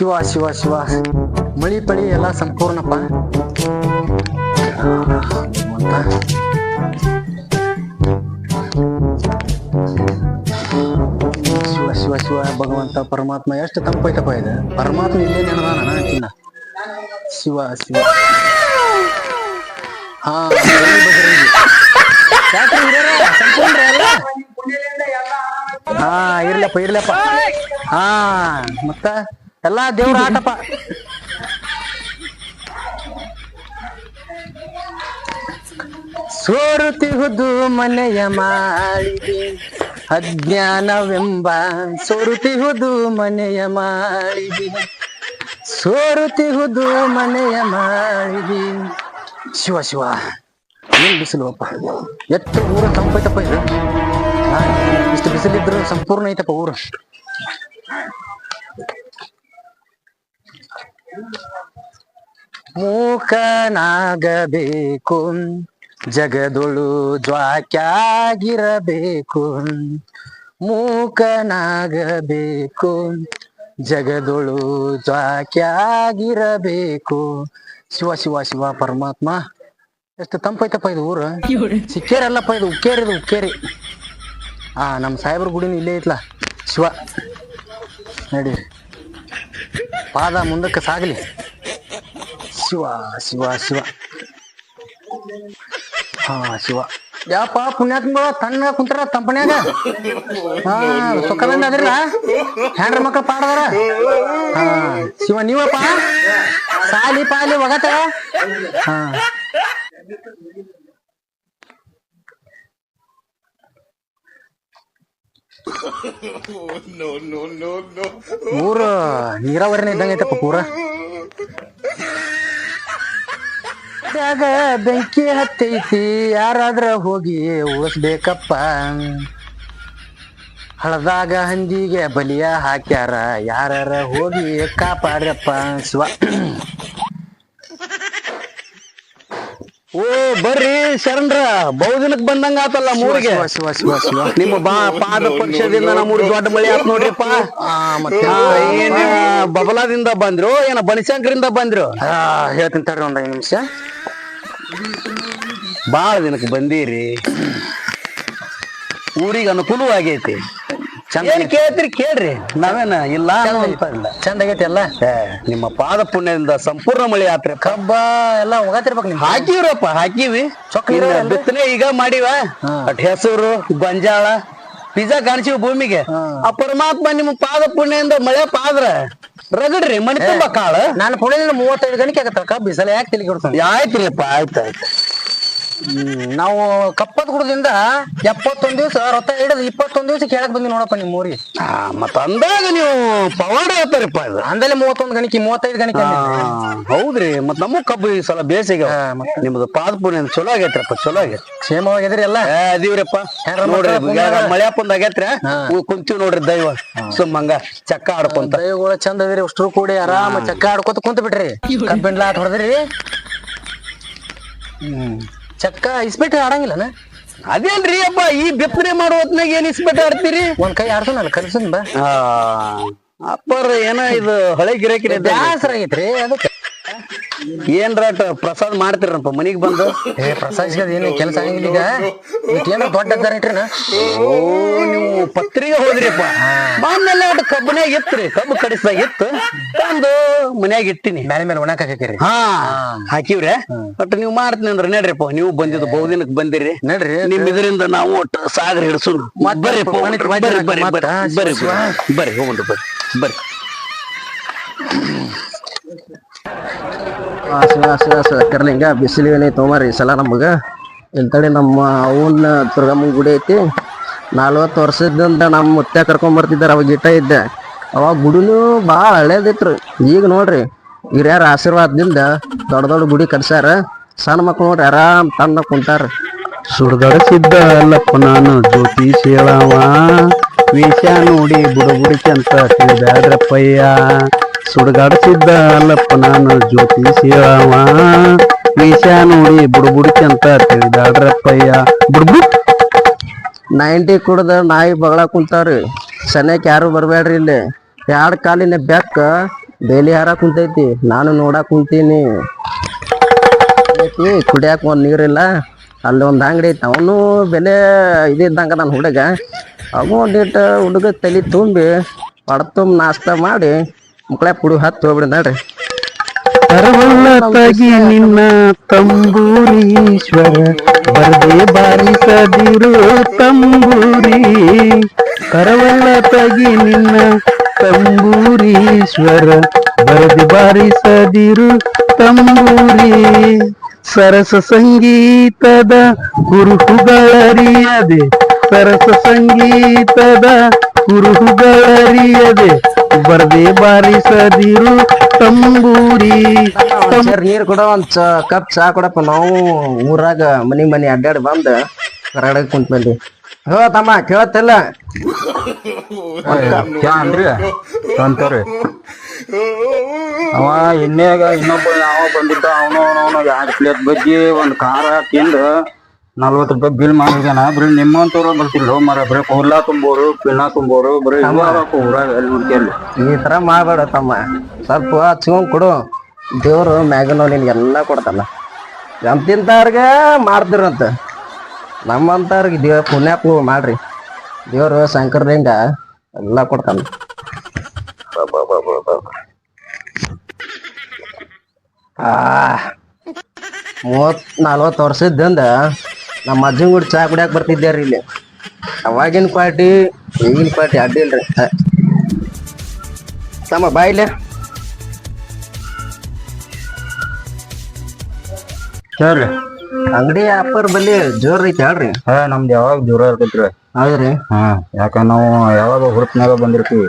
ಶಿವ ಶಿವ ಶಿವ. ಮಳಿ, ಪಳಿ ಎಲ್ಲ ಸಂಪೂರ್ಣಪ್ಪ. ಶಿವ ಶಿವ ಶಿವ, ಭಗವಂತ, ಪರಮಾತ್ಮ. ಎಷ್ಟು ತಂಪೈತಪ್ಪ ಇದು. ಪರಮಾತ್ಮ ಇಲ್ಲೇ ನೆನದಾನ ಅಂತಿನ ಶಿವ ಶಿವ? ಹಾ, ಇರ್ಲಪ್ಪ ಇರ್ಲಪ್ಪ. ಹಾ, ಮತ್ತ? ಎಲ್ಲಾ ದೇವ್ರ ಆಟಪ್ಪ. ಸೋರುತಿಹುದು ಮನೆಯ ಮಾಳಿಗೆ, ಅಜ್ಞಾನವೆಂಬ ಸೋರುತಿಹುದು ಮನೆಯ ಮಾಳಿಗೆ ಸೋರುತಿಹುದು ಮನೆಯ ಮಾಳಿಗೆ. ಶಿವ ಶಿವ, ಏನ್ ಬಿಸಿಲು ಅಪ್ಪ. ಎಷ್ಟು ಊರ ತಂಪೈತಪ್ಪ ಇದು. ಇಷ್ಟು ಬಿಸಿಲಿದ್ರು ಸಂಪೂರ್ಣ ಐತಪ್ಪ ಊರು. ಮೂಕನಾಗಬೇಕು, ಜಗದೊಳು ಜ್ವಾಕ್ಯಾಗಿರಬೇಕು. ಮೂಕನಾಗಬೇಕು, ಜಗದೊಳು ಜ್ವಾಕ್ಯಾಗಿರಬೇಕು. ಶಿವ ಶಿವ ಶಿವ, ಪರಮಾತ್ಮ. ಎಷ್ಟು ತಂಪೈತಪ್ಪ ಇದು ಊರು. ಸಿಕ್ಕೇರಲ್ಲಪ್ಪ ಇದು ಉಕ್ಕೇರಿ ಇದು ಉಕ್ಕೇರಿ ಆ ನಮ್ಮ ಸಾಹೇಬ್ರ ಗುಡಿನ ಇಲ್ಲೇ ಐತ್ಲ. ಶಿವ, ನಡೀರಿ. ಪಾದ ಮುಂದಕ್ಕೆ ಸಾಗಲಿ. ಶಿವ ಶಿವ ಶಿವ. ಹಾ, ಶಿವ. ಯಾಪ ಪುಣ್ಯಾತ್ಮ ತಣ್ಣ ಕುಂತಾರ ತಂಪನ್ಯಾಗ ಹಾ, ಸುಖದಿಂದ ಅದ್ರಲ್ಲ? ಹ್ಯಾಂಡ್ರ ಮಕ್ಕ ಪಾಡದಾರ? ಹಾ, ಶಿವ ನೀವಪ್ಪ? ಸಾಲಿ, ಪಾಲಿ ಒಗತ ಹಾ. ಊರು ನೀರಾವರಿನೇ ಇದ್ದಂಗೆ ಐತಪ್ಪ ಪೂರ. ದಾಗ ಬೆಂಕಿ ಹತ್ತೈತಿ, ಯಾರಾದ್ರ ಹೋಗಿ ಉಳಿಸ್ಬೇಕಪ್ಪ. ಹಳದಾಗ ಹಂದಿಗೆ ಬಲಿಯ ಹಾಕ್ಯಾರ ಯಾರ ಹೋಗಿ ಕಾಪಾಡ್ರಪ್ಪ. ಶಿವ ಓ ಬರ್ರಿ ಶರಣ್ರ. ಬಹುದಿನಕ್ ಬಂದಂಗ ಆತಲ್ಲ ಮೂರಿಗೆ. ನಿಮ್ಮ ಬಾ ಪಾದ ಪಕ್ಷದಿಂದ ನಮ್ಮೂರ್ ದೊಡ್ಡ ಮಳೆ ಆತ್ ನೋಡ್ರಿಪ್ಪ ಏನ ಮತ್ತೆ ಆ, ಏನ್ ಬಬಲಾದಿಂದ ಬಂದ್ರು ಏನ ಬನಶಂಕರಿಂದ ಬಂದ್ರು? ಹೇಳ್ತೀನಿ ತಡ್ರಿ ಒಂದ್ ಐದು ನಿಮಿಷ. ಬಾಳ ದಿನಕ್ಕೆ ಬಂದೀರಿ. ಊರಿಗೆ ಅನುಕೂಲವಾಗೈತಿ. ಏನ್ ಕೇಳ್ತೀರಿ? ಕೇಳ್ರಿ. ನಾವೇನ ಇಲ್ಲ ಅನ್ನೋ ಅಂತ ಇಲ್ಲ ಚಂದ ಆಗೈತಿ ಎಲ್ಲ ಏ, ನಿಮ್ಮ ಪಾದ ಪುಣ್ಯದಿಂದ ಸಂಪೂರ್ಣ ಮಳೆ ಆತ್ರಿ. ಕಬ್ಬ ಎಲ್ಲ ಹೋಗತಿರ್ಬೇಕು ಹಾಕಿವ್ರಪ್ಪ ಹಾಕಿವಿ. ಚೊಕ್ಕ ಇನ್ನ ಬಿತ್ತನೆ ಈಗ ಮಾಡಿವ. ಹಾ. ಅಟ್ ಹೆಸರು ಗೊಂಜಾಳ ಪಿಜಾ ಕಾಣಿಸಿವ್ ಭೂಮಿಗೆ. ಹಾ. ಆ ಪರಮಾತ್ಮ ನಿಮ್ಮ ಪಾದ ಪುಣ್ಯದಿಂದ ಮಳೆ ಪಾದ್ರ. ರಗಡ್ರಿ ಮಣಿ ತುಂಬ ಕಾಳ. ನಾನು ಪುಣ್ಯದಿಂದ ಮೂವತ್ತೈದು ಗಂಟೆ ಆಗತ್ತ ಬಿಸಿಲ ಸಲ ಯಾಕೆ ತಿಳಿ ಕೊಡ್ತಾನೆ? ಆಯ್ತ್ರಿಪ್ಪ ಆಯ್ತು ಆಯ್ತು. ನಾವು ಕಪ್ಪದ ಗುಡದಿಂದ ಎಪ್ಪತ್ತೊಂದ್ ದಿವಸ ರೊತ್ತ ಹಿಡಿದು ಇಪ್ಪತ್ತೊಂದ್ ದಿವಸ ಕೇಳಕ್ ಬಂದಿ ನೋಡಪ್ಪ ನಿಮ್ ಊರಿಗೆ. ಮತ್ತ ಅಂದಾಗ ನೀವು ಪವಾಡ ಹೇಳ್ತಾರಪ್ಪ ಇದು. ಅಂದಲೇ ಮೂವತ್ತೊಂದ್ ಗಣಿಕೆ ಮೂವತ್ತೈದು ಗಣಿಕೆ ಆ, ಹೌದ್ರಿ ಮತ್ ನಮಗ್ ಕಬ್ಬು ಈ ಸಲ ಬೇಸಿಗೆ? ನಿಮ್ದು ಪಾದ ಪುಣ್ಯ ಚಲೋ ಆಗೈತ್ರಪ್ಪ ಚಲೋ ಆಗೈತಿ. ಕ್ಷೇಮವಾಗಿದ್ರಿ ಎಲ್ಲ. ಏ ಅದೀವ್ರಪ್ಪ. ಯಾರ ನೋಡ್ರಿ ಮಕ್ಕಳ? ಮಳೆ ಹಪ್ಪಂದ್ ಆಗೈತ್ರ ಹಾ. ಕುಂತೀವಿ ನೋಡ್ರಿ ದೈವ. ಸುಮ್ಮಂಗ ಚಕ್ಕ ಆಡ್ಕೊಂತ. ದೈವಗಳು ಚಂದ ಅದಿರಿ ಅಷ್ಟ್ರು ಕೂಡಿ ಆರಾಮ ಚಕ್ಕ ಆಡ್ಕೊತ ಕುಂತ ಬಿಟ್ರಿ ಕಬ್ಬಿನ ಆಟ ಹೊಡೆದ್ರಿ. ಹ್ಮ್. ಚಕ್ಕ ಇಸ್ಪೇಟೆ ಆಡಂಗಿಲ್ಲನ ಅದೇನ್ರಿ ಅಪ್ಪ ಈ ಬಿತ್ತನೆ ಮಾಡೋ ಹೊತ್ನಾಗ ಏನ್ ಇಸ್ಪೇಟೆ ಆಡ್ತೀರಿ? ಒಂದ್ ಕೈ ಆಡ್ಸೋನಲ್ಲ ಕಲ್ಸನ್ ಬಾ. ಅಪ್ಪರ ಏನ ಇದು ಹಳೆ ಗಿರಾಕಿ ಬ್ಯಾಸರ ಆಗೈತ್ರಿ ಅದಕ್ಕೆ. ಏನ್ರಾಟ ಪ್ರಸಾದ್ ಮಾಡ್ತಿರಪ್ಪ ಮನಿಗ್ ಬಂದು? ಏ ಪ್ರಸಾದ್ ಏನು ಕೆಲಸ ಆಗಿಲ್ಲ ಈಗ? ದೊಡ್ಡ ಅದ್ದಾರ ಇಟ್ರಿನ? ಓ ನೀವು ಪತ್ರಿಕೆ ಹೋದ್ರಿಪ್ಪ. ಆಮೇಲೆ ಒಟ್ಟು ಕಬ್ಬನ್ಯಾಗ ಇತ್ರಿ ಕಬ್ಬು ಕಡಿಸ್ದಾಗ ಇತ್ತು. ತಂದು ಮನ್ಯಾಗ ಇಟ್ಟಿನಿ. ಮೇಲೆ ಮೇಲೆ ಒಣಕ್ ಹಾಕಿರಿ ಹಾ ಹಾಕಿವ್ರೆ. ಒಟ್ಟು ನೀವು ಮಾಡ್ತೀನಿ ಅಂದ್ರೆ ನಡ್ರಿಪ್ಪ. ನೀವು ಬಂದಿದ್ದು ಬಹುದಿನಕ್ಕೆ ಬಂದಿರಿ. ನಡ್ರಿ. ನಿಮ್ ಇದರಿಂದ ನಾವು ಒಟ್ಟು ಸಾಗರ ಹಿಡಿಸೋಣ. ಮತ್ತೆ ಬರ್ರಿ ಬರ್ರಿ ಮನೆ ಬರ್ರಿ ಬರ್ರಿ ಹೋಗ್ರಿ ಬರ್ರಿ. ಬರ್ರಿ. ಕರ್ಲಿಂಗ ಬಿಸಿಲಿಗೆ ತೊಗೊಂಬಾರಿ ಈ ಸಲ ನಮಗೆ ಇಂತಡಿ ನಮ್ಮ ಅವನ ದುರ್ಗಮ್ಮನ ಗುಡಿ ಐತಿ. ನಲ್ವತ್ತು ವರ್ಷದಿಂದ ನಮ್ಮ ಮುತ್ತೆ ಕರ್ಕೊಂಡ್ ಬರ್ತಿದ್ದಾರ. ಅವಾಗ ಗಿಟ್ಟ ಇದ್ದೆ. ಅವಾಗ ಗುಡಿನೂ ಭಾಳ ಹಳೇದಿತ್ತು ಈಗ ನೋಡ್ರಿ, ಹಿರಿಯರ ಆಶೀರ್ವಾದದಿಂದ ದೊಡ್ಡ ದೊಡ್ಡ ಗುಡಿ ಕಟ್ಸ್ಯಾರ. ಸಣ್ಣ ಮಕ್ಳು ನೋಡ್ರಿ, ಆರಾಮ್ ತಂದ ಕುಂತಾರ. ಸುಡ್ದಡಸಿದ್ದ ಅಲ್ಲಪ್ಪ ನಾನು ಜ್ಯೋತಿ ಶೇಳವ. ವೇಷ ನೋಡಿ ಬುಡಬುಡಿಕೆ ಅಂತ ತಿಳಿದಾಡ್ರಪ್ಪಯ್ಯ ಸುಡ್ಗಾಡಿಸಿದ್ದ ಅಲ್ಲಪ್ಪ ನಾನು ಜ್ಯೋತಿ ಸೇವಾವ ವಿಷ ನೋಡಿ ಬುಡಬುಡಿಕೆ ಅಂತ ತಿಳಿದಾಡ್ರಪ್ಪಯ್ಯ. ಬುಡ್ಬುಡ್. ನೈಂಟಿ ಕುಡ್ದ ನಾಯಿ ಬಗಳ ಕುಂತಾವ್ರಿ. ಸನ್ಯಾಕ್ ಯಾರು ಬರಬೇಡ್ರಿ ಇಲ್ಲಿ? ಎರಡು ಕಾಲಿನ ಬೆಕ್ಕ ಬೇಲಿ ಹಾರ ಕುಂತೈತಿ. ನಾನು ನೋಡಾಕ್ ಕುಂತೀನಿ. ಐತಿ ಕುಡಿಯಾಕ ಒಂದು ನೀರಿಲ್ಲ. ಅಲ್ಲಿ ಒಂದು ಅಂಗಡಿ ಐತಿ. ಅವನು ಬೆಲೆ ಇದಿದ್ದಂಗ ನನ್ನ ಹುಡುಗ. ಅವನು ಒಂದಿಟ್ಟು ಹುಡುಗ ತಲೆ ತುಂಬಿ ಪಡ್ತುಂಬ ನಾಷ್ಟ ಮಾಡಿ ಮುಕ್ಳೆ ಪುಡು ಹತ್ತು ಹೋಗ್ಬಿಡ ನೋಡ್ರಿ. ಅರವಲ್ಲ ತಗಿ ನಿನ್ನ ತಂಬೂರೀಶ್ವರ, ಬರದೆ ಬಾರಿಸದಿರು ತಂಬೂರಿ. ಕರವಲ್ಲ ತಗಿ ನಿನ್ನ ತಂಬೂರೀಶ್ವರ, ಬರದೆ ಬಾರಿಸದಿರು ತಂಬೂರಿ. ಸರಸ ಸಂಗೀತದ ಕುರುಹುಗಳರಿಯದೆ, ಸರಸ ಸಂಗೀತದ ಕುರುಹುಗಳರಿಯದೆ ಬರದೆ ಬಾರಿಸದಿರು ತಂಬೂರಿ. ನೀರು ನೀರ್ ಕೊಡ ಒಂದ್ ಚ ಕಪ್ ಚಾ ಕೊಡಪ್ಪ. ನಾವು ಊರಾಗ ಮನಿ ಮನಿ ಅಡ್ಡಾಡಿ ಬಂದು ಹೊರಗಡೆ ಕುಂತ್ ಬಂದಿ ಹೋ ತಮ್ಮ ಕೇಳತ್ತಿಲ್ಲ? ಅಂತಾರ್ರಿ ಅವ ಇನ್ನೇಗ ಇನ್ನೊಬ್ಬ ಯಾವ ಬಂದಿದ್ದ ಅವನು ಅವನು ಎರಡು ಪ್ಲೇಟ್ ಬಜ್ಜಿ ಒಂದು ಖಾರ ತಿಂದು ನಲ್ವತ್ತು ರೂಪಾಯಿ ಬಿಲ್ ಮಾಡಿದಾನ ಬರೀ ನಿಮ್ಮಂತವ್ರು ಬರ್ತಿಲ್ಲ ಮರ ಬರೀ ಕೊರ್ಲಾ ತುಂಬೋರು ಪಿಣ್ಣ ತುಂಬೋರು ಬರೀ ಈ ತರ ಮಾಡಬೇಡ ತಮ್ಮ. ಸ್ವಲ್ಪ ಹಚ್ಕೊಂಡ್ ಕೊಡು. ದೇವ್ರು ಮ್ಯಾಗನೋ ನಿನ್ಗೆಲ್ಲ ಕೊಡ್ತಾನ. ಎಂತಿಂತವ್ರಿಗೆ ಮಾಡ್ತಿರಂತ ನಮ್ಮಂತವ್ರಿಗೆ ದೇವ್ ಪುಣ್ಯಾಪು ಮಾಡ್ರಿ. ದೇವ್ರು ಶಂಕರ್ಲಿಂಗ ಎಲ್ಲ ಕೊಡ್ತಾನ. ಆ ಮೂವತ್ ನಲ್ವತ್ತು ವರ್ಷದಿಂದ ನಮ್ಮ ಅಜ್ಜನ್ ಕೂಡ ಚಾ ಕುಡಿಯಾಕ ಬರ್ತಿದ್ದೆ ರೀ ಇಲ್ಲಿ. ಅವಾಗಿನ ಪಾರ್ಟಿ ಈಗಿನ ಪಾರ್ಟಿ ಅಡ್ಡಿಲ್ರಿ. ತಮ್ಮ ಬಾಯಿಲೆ ಹೇಳ್ರಿ. ಅಂಗಡಿ ಅಪ್ಪರ್ ಬಲ್ಲಿ ಜೋರ್ ಐತಿ ಹೇಳ್ರಿ. ಹಾ ನಮ್ದು ಯಾವಾಗ ದೂರ ಇರ್ತೈತ್ರಿ ಹೌದ್ರಿ. ಹಾ ಯಾಕ ನಾವು ಯಾವಾಗ ಹುರುಪ್ನಾಗ ಬಂದಿರ್ತೀವಿ.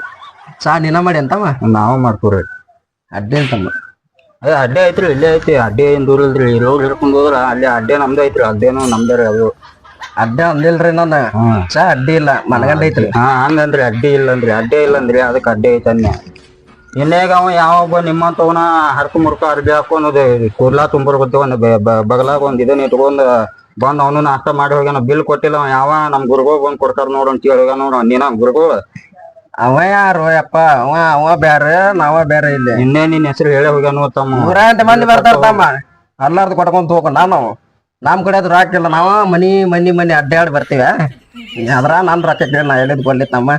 ಚಾ ನಿನ್ನ ಮಾಡಿ ಅಂತಮ್ಮ. ನಾವು ಮಾಡ್ತೀವ್ರಿ. ಅಡ್ಡಿ ಅಂತಮ್ಮ ಅದೇ ಅಡ್ಡೆ ಐತ್ರಿ ಇಲ್ಲೇ ಐತಿ ಅಡ್ಡೆ ಏನ್ ದೂರ ಇಲ್ರಿ. ರೋಡ್ ಹಿಡ್ಕೊಂಡ್ ಹೋದ್ರ ಅಲ್ಲೇ ಅಡ್ಡೆ ನಮ್ದು ಐತ್ರಿ ಅಡ್ಡೇನು ನಮ್ದೇ ರೀ ಅದು. ಅಡ್ಡ ಅಂದಿಲ್ರಿ ನಾನು ಚಾ ಅಡ್ಡಿ ಇಲ್ಲ ಮನಗಂಡ ಐತ್ರಿ. ಹಾ ಹಂಗಂದ್ರಿ ಅಡ್ಡಿ ಇಲ್ಲಂದ್ರಿ ಅಡ್ಡೆ ಇಲ್ಲಂದ್ರಿ ಅದಕ್ಕೆ ಅಡ್ಡೆ ಐತನ್ನ ಇನ್ನೇಗ ಅವ ಯಾವೊಬ್ಬ ನಿಮ್ಮಂತವನ ಹರ್ಕ ಮುರ್ಕ ಅರ್ಬಿ ಹಾಕೊಂಡು ಕೂರ್ಲಾ ತುಂಬರ್ ಬದ್ದೆ ಒಂದ್ ಬಗಲಾಗ ಒಂದ್ ಇದನ್ನ ಇಟ್ಕೊಂಡ್ ಬಂದ್ ಅವನು ನಾಷ್ಟ ಮಾಡಿ ಹೋಗ್ಯಾನ. ಬಿಲ್ ಕೊಟ್ಟಿಲ್ಲ ಅವ ಯಾವ ನಮ್ ಗುರುಗೋಗ್ ಬಂದ್ ಕೊಡ್ತಾರ ನೋಡು ಅಂತ ಹೇಳಿ ಹೋಗ್ಯಾನ ನೋಡು ನೀನ ಗುರುಗಳು? ಅವ ಯಾರು ಯಪ್ಪ? ಅವ ಅವ ಬ್ಯಾರೆ ನಾವ ಬೇರೆ ಇಲ್ಲಿ. ನಿನ್ನೆ ನಿನ್ನ ಹೆಸರು ಹೇಳೇ ಹೋಗ್ಯಾನು ತಮ್ಮ. ಮಂದಿ ಬರ್ತಾರ ತಮ್ಮ. ಅಲ್ಲಾರ್ದು ಕೊಟ್ಕೊಂತ ಹೋಗ ನಾವು ನಮ್ ಕಡೆ ಅದು ರಾಕಿಲ್ಲ ನಾವ. ಮನಿ ಮನಿ ಮನಿ ಅಡ್ಡಾಡಿ ಬರ್ತೀವ. ಅದ್ರ ನನ್ ರೊಕ್ಕ ಕೇಳಿ ನಾ ಹೇಳಿದ್ ಕೊಡ್ಲಿ ತಮ್ಮ.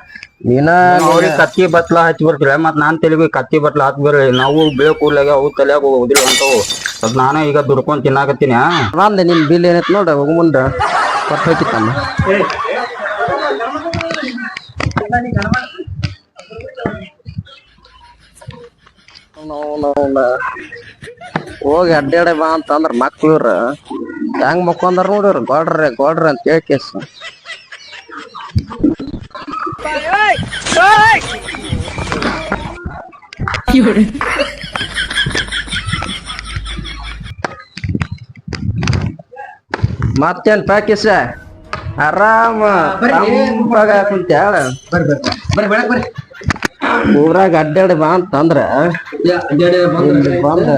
ನೀನ ಅವ್ರಿಗೆ ಕತ್ತಿ ಬತ್ಲ ಹಚ್ಚಿ ಬರ್ತೀರ? ಮತ್ ನಾನ್ ತೆಲಿಗೆ ಕತ್ತಿ ಬತ್ಲ ಹಾಕಿ ಬರ್ರಿ. ನಾವು ಬೇಕು ಕೂಡ್ಲಾಗ ಅವು ತಲೆಯಾಗ ಹೋದ್ರಿ ಅಂತವು. ಅದ್ ನಾನು ಈಗ ದುಡ್ಕೊಂಡ್ ತಿನ್ನಾಕತ್ತೀನಿ ನಂದೆ ನಿನ್ ಬಿಲ್ ಏನೈತಿ ನೋಡ ಹೋಗ ಮುಂದ. ಕೊಟ್ಟು ಹೋಗಿತ್ತಮ್ಮ ಹೋಗಿ ಅಡ್ಡಾಡೆ ಬಾ ಅಂತಂದ್ರ ಮಕ್ಳು ಇವ್ರ. ಹೆಂಗ್ ಮಕ್ಕೊಂದಾರ ನೋಡಿವ್ರ ಗೋಡ್ರ ಗೋಡ್ರ ಅಂತ ಹೇಳಿ ಕೇಸ್. ಮತ್ತೇನ್ ಪ್ಯಾಕೇಜ್ ಆರಾಮ. ತಂಪಾಗ ಕುಂತ್ಯಾಳ ಊರಾಗ ಅಡ್ಡಾಡಿ ಬಾ ಅಂತಂದ್ರ ಬಂದ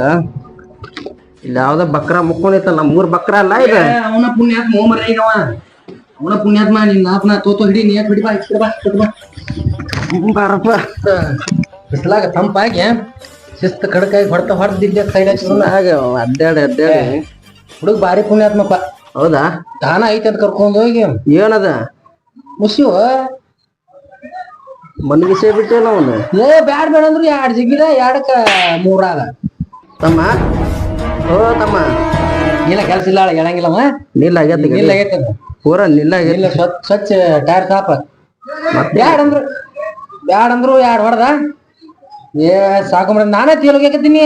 ಇಲ್ಲಿ ಯಾವ್ದ ಬಕ್ರ ಮುಕ್ಕೊಂಡೈತ ನಮ್ಮ ಊರ್ ಬಕ್ರ ಅಲ್ಲ ಇದು. ಅವನ ಪುಣ್ಯಾತ್ಮ ಹೋಮರ ಈಗ ಅವ. ಅವನ ಪುಣ್ಯಾತ್ಮ ನಿನ್ನ ನಾಪ್ನ ತೋತೋ ಹಿಡಿ ನೀ ಹಿಡಿ ಬಾ ಹಿಡಿ ಬಾ ಹಿಡಿ ಬಾ. ಬಾರಪ್ಪ. ಬಿಸ್ಲಾಗ ತಂಪಾಗಿ ಶಿಸ್ತು ಕಡಕಾಗಿ ಹೊಡ್ತ ಹೊಡ್ದಿದ್ದೆ ಸೈಡ್ ಹಚ್ಚಿ ಹಾಗೆ ಅಡ್ಡಾಡಿ ಅಡ್ಡಾಡಿ ಹುಡುಗ ಬಾರಿ ಪುಣ್ಯಾತ್ಮಪ್ಪ. ಹೌದಾ? ದಾನ ಐತೆ ಅಂತ ಕರ್ಕೊಂಡು ಹೋಗಿ. ಏನದ? ಮುಸಿವ ಮನ್ಗಿಸೇ ಬಿಟ್ಟೇನ ಅವನು? ಏ ಬ್ಯಾಡ್ ಬೇಡ ಅಂದ್ರು ಎರಡು ಜಿಗಿದ ಎರಡಕ್ಕ ಮೂರಾದ ತಮ್ಮ? ಓ ತಮ್ಮ. ಇಲ್ಲ ಕೆಲಸ ಇಲ್ಲ ಹೇಳಂಗಿಲ್ಲವ ನಿಲ್ಲ ಆಗೈತಿ ಇಲ್ಲ ಆಗೈತೆ ಅದು. ಪೂರ ನಿಲ್ಲ ಇಲ್ಲ ಸ್ವಚ್ಛ ಸ್ವಚ್ಛ ಟೈರ್ ತಾಪ ಬ್ಯಾಡ್ ಅಂದ್ರು ಬ್ಯಾಡ್ ಅಂದ್ರು ಎರಡು ಹೊಡೆದ. ಏ ಸಾಕು ಮೇಡಮ್ ನಾನೇ ತೀರ್ಬೇಕಾಕತ್ತೀನಿ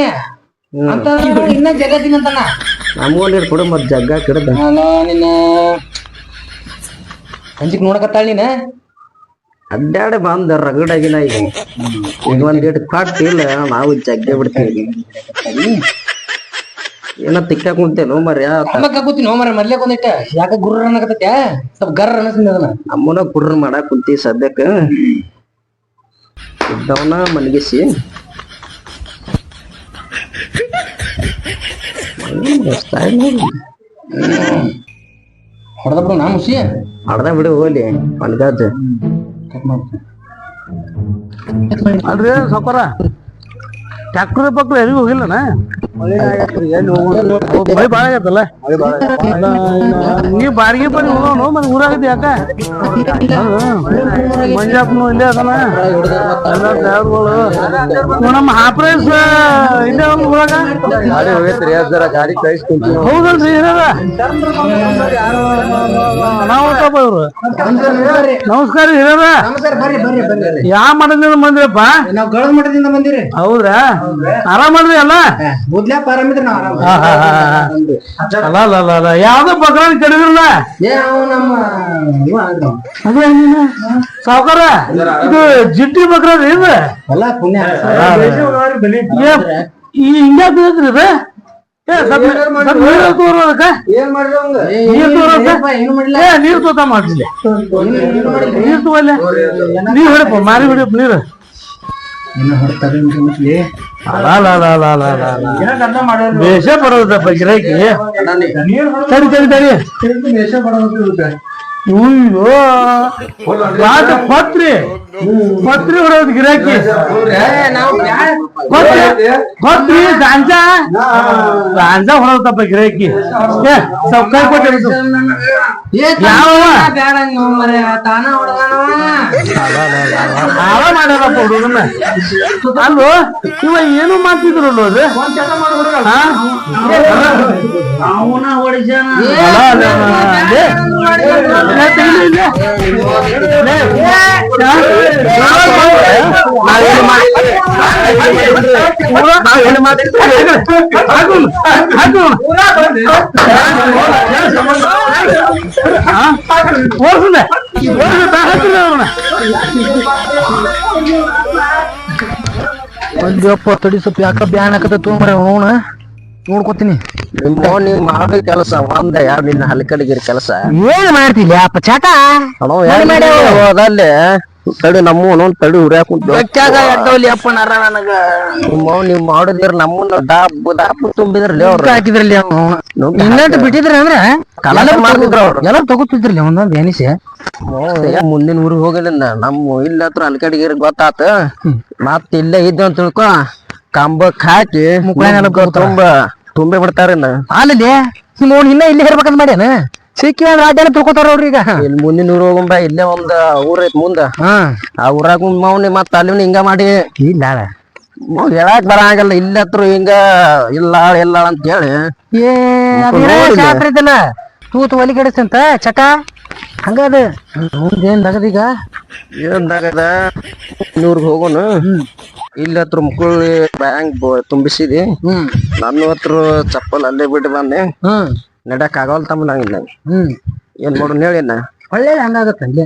ಅಂತ ಇನ್ನ ಜಗತ್ತಿನ ಅಂತಾನ ನಮಗೂ ನೀರು ಕೊಡು ಮತ್ ಜಗ್ಗ ಕಿಡದ ನಾನು ನಿನ್ನ ಅಂಜಿಕ್ ನೋಡಕತ್ತಾಳ ನೀನ? ಅಡ್ಡಾಡ ಬಂದ ರಗಡಾಗಿನ ಈಗ. ಈಗ ಒಂದ್ ಗೇಟ್ ಕಟ್ ಇಲ್ಲ ನಾವು ಜಗ್ಗೆ ಬಿಡ್ತೀವಿ ಏನ ತಿಕ್ಕ ಕುಂತೇನು ಮರ್ಯ ಅಮ್ಮಕ್ಕ ಕೂತೀನಿ ಮರ ಮೊದ್ಲೇ ಒಂದಿಟ್ಟ ಯಾಕ ಗುರ್ರ ಅನ್ನಕತ್ತೈತೆ? ಸ್ವಲ್ಪ ಗರ್ರ ಅನ್ನಿಸ್ತೀನಿ ಅದನ್ನ. ಅಮ್ಮನ ಗುರ್ರ ಮಾಡಾಕ್ ಕುಂತಿ ಸದ್ಯಕ್ಕ. ಇದ್ದವನ ಮನಗಿಸಿ ಹೊಡೆದ ಬಿಡು ನಾ ಮುಸಿ ಹೊಡೆದ ಬಿಡು ಹೋಗ್ಲಿ ಮನ್ಗಾಜ್ ಅಲ್ರಿ ಸಾವ್ಕಾರ ಟ್ರ್ಯಾಕ್ಟರ್ ಪಕ್ಕ ಎಲ್ಲಿಗೂ ಹೋಗಿಲ್ಲನ? ಮಳೆ ಭಾಳ ಆಗತ್ತಲ್ಲ ಅಲ್ಲ, ನೀ ಬಾಡಿಗೆ ಬನ್ನಿ ಹೋಗೋನು ಮತ್ತೆ ಊರಾಗೈತಿ ಯಾಕ ಮಂಜಾಪ್ನು ಇಲ್ಲೇ ಅದನ ಡ್ರೈವರ್ಗಳು ನಮ್ಮ ಹಾಪ್ರೈಸ್ ಇಲ್ಲೇ ಊರಾಗ ಗಾಡಿ ಹೋಗೈತ್ರಿ ಜರ ಗಾಡಿ ಕಳಿಸ್ಕೊಂತೀವಿ ಹೌದಲ್ರಿ ಇವ್ರು ನಮಸ್ಕಾರ ಬರ್ರಿ ಯಾವ ಮಠದಿಂದ ಬಂದ್ರಪ್ಪ ನಾವ್ ಮಠದಿಂದ ಬಂದಿರಿ ಹೌದ್ರಾ ಆರಾಮಲ್ರಿ ಅಲ್ಲ ಬುದ್ಲ್ಯಾಪ ಆರಾಮಿದ್ರಿ ನಾವ್ ಆರಾಮ. ಹಾ, ಹಾ, ಹಾ, ಹಾ. ಅಲ್ಲ ಅಲ್ಲ ಅಲ್ಲ ಅಲ್ಲ. ಯಾವ್ದೋ ಏ ಅವ ನಮ್ಮ ಇವ. ಅದೇ ನೀನು ಸಾವುಕಾರ ಇದು ಜಿಟ್ಟಿ ಬಕ್ರ ಇದು ಎಲ್ಲ ಪುಣ್ಯ. ಏ, ಈ ಹಿಂಗ ಬೀಳತ್ರಿ ಇದು ಏ ಸ್ವಲ್ಪ ಸ್ವಲ್ಪ ನೀರ್ ತೋರು ಅದಕ್ಕ? ಏನ್ ಮಾಡ್ರಿ ಅವಂಗ ನೀರ್ ತೋರು ಅದಕ್ಕ? ಏನು ಮಾಡಿಲ್ಲ ಏ ನೀರ್ ತೋತ ಮಾಡ್ತಿಲ್ಲ ನೀರ್ ತಗೋಲ್ಲ ನೀರ್ ಹೊಡಪ್ಪ ಮಾರಿ ಹೊಡಿಯಪ್ಪ ನೀರು. ಇನ್ನು ಹೊಡ್ತಾರೆ ದೇಶ ಬರೋದಪ್ಪ ಗಿರಾಕಿ. ತಡಿ ತಡಿ ತಡಿ. ಅಯ್ಯೋ. ಯಾಕೆ ಪತ್ರಿ ಪತ್ರಿ ಹೊಡೋದ್ ಗಿರಾಕಿ ಪತ್ರಿ ಗಾಂಜಾ ಗಾಂಜಾ ಹೊಡೋದಪ್ಪ ಗಿರಾಕಿ ಏ ಸ್ವಲ್ಪ ಕೈ ಕೊಟ್ಟು ಯಾವ ಹಾಳ ಮಾಡ್ಯಾರಪ್ಪ ಹುಡುಗನ ಅಲ್ಲೋ ಇವ ಏನು ಮಾಡ್ತಿದ್ರು ಅದು ಹೊಡಿಸ್ಯಾನ ಹಾಕಿಲ್ಲ ಅವ್ನ. ತಡಿ ಸ್ವಲ್ಪ ಯಾಕ ಬ್ಯಾನ್ ಹಾಕತ್ತ ತೊಗೊಂಬರ ಅವನ ನೋಡ್ಕೊತೀನಿ ನಿಮ್ಮ ನೀವ್ ಮಾಡೋ ಕೆಲಸ ಒಂದ ಯಾವ ನಿನ್ನ ಹಲ್ಕಡಿಗಿರಿ ಕೆಲಸ? ಏನ್ ಮಾಡ್ತಿಲ್ಲ ಅಪ್ಪ ಚಾಕ? ಹೋದಲ್ಲಿ ತಡಿ ನಮ್ಮ ಒಂದೊಂದ್ ತಡಿ ಹುರಿಯಾಕ ಅಪ್ಪ ನರ ನನಗ. ನಿಮ್ಮ ನೀವ್ ಮಾಡಿದ್ರ ನಮ್ಮನ್ನ ಡಾಬ್ ಡಾಬ್ ತುಂಬಿದ್ರಲ್ಲಿ ಅವ್ರ. ಹಾಕಿದ್ರಲ್ಲಿ ಇನ್ನಟ್ಟು ಬಿಟ್ಟಿದ್ರಿ ಅಂದ್ರ ಕಲಾಲ ಮಾಡ್ತಿದ್ರ ಅವ್ರು. ಎಲ್ಲ ತಗೋತಿದ್ರಲ್ಲಿ ಒಂದೊಂದ್ ಎನಿಸಿ ಮುಂದಿನ ಊರಿಗೆ ಹೋಗಲಿಲ್ಲ ನಮ್ಮ ಇಲ್ಲ ಹತ್ರ ಅಲ್ಕಡಿಗಿರಿ ಗೊತ್ತಾತ. ಮತ್ತ ಇಲ್ಲೇ ಇದ್ದ ಅಂತ ತಿಳ್ಕೊ ಕಂಬಕ್ ಹಾಕಿ ತುಂಬ. ತುಂಬಿ ಬಿಡ್ತಾರ ಅಲ್ಲಿ ನೋಡಿ ಇನ್ನ ಇಲ್ಲಿ ಇರ್ಬೇಕಂತ ಮಾಡ್ಯಾನ? ಸಿಕ್ಕಿ ಅಂದ್ರೆ ಅಡ್ಡಾನ ತಿಳ್ಕೊತಾರ ಅವ್ರ ಈಗ. ಇಲ್ಲಿ ಮುಂದಿನ ಊರ್ ಹೋಗುಂಬ ಇಲ್ಲೇ ಒಂದ್ ಊರ್ ಐತ್ ಮುಂದ. ಹಾ. ಆ ಊರಾಗ ಮೌನಿ ಮತ್ತ ಅಲ್ಲಿ ಹಿಂಗ ಮಾಡಿ. ಇಲ್ಲ ಹೇಳಕ್ ಬರ ಬರಂಗಿಲ್ಲ ಇಲ್ಲ ಹತ್ರ ಹಿಂಗ ಇಲ್ಲ ಇಲ್ಲ ಅಂತ ಹೇಳಿ. ಏ ತೂತು ಒಲಿ ಕೆಡಿಸ್ತಂತ ಚಟ? ಹಂಗ ಅದ ಮುಂದೇನ್ ದಗದೀಗ ಏನ್ದಾಗದ ಊರ್ಗ್ ಹೋಗೋಣ ಇಲ್ಲಿ ಹತ್ರ ಮುಕ್ಕುಳಿ ಬ್ಯಾಂಕ್ ತುಂಬಿಸಿದಿ. ನನ್ನ ಹತ್ರ ಚಪ್ಪಲ್ ಅಲ್ಲೇ ಬಿಟ್ಟು ಬಂದೆ. ಹ್ಮ್. ನಡ್ಯಾಕ್ ಆಗವಲ್ ತಮ್ಮ ನಂಗಿಲ್ಲ ಹ್ಮ್. ಏನ್ ಮಾಡೋಣ ಹೇಳಿನ ಒಳ್ಳೆ ಹಂಗಾಗತ್ತೆ ಅಲ್ಲೇ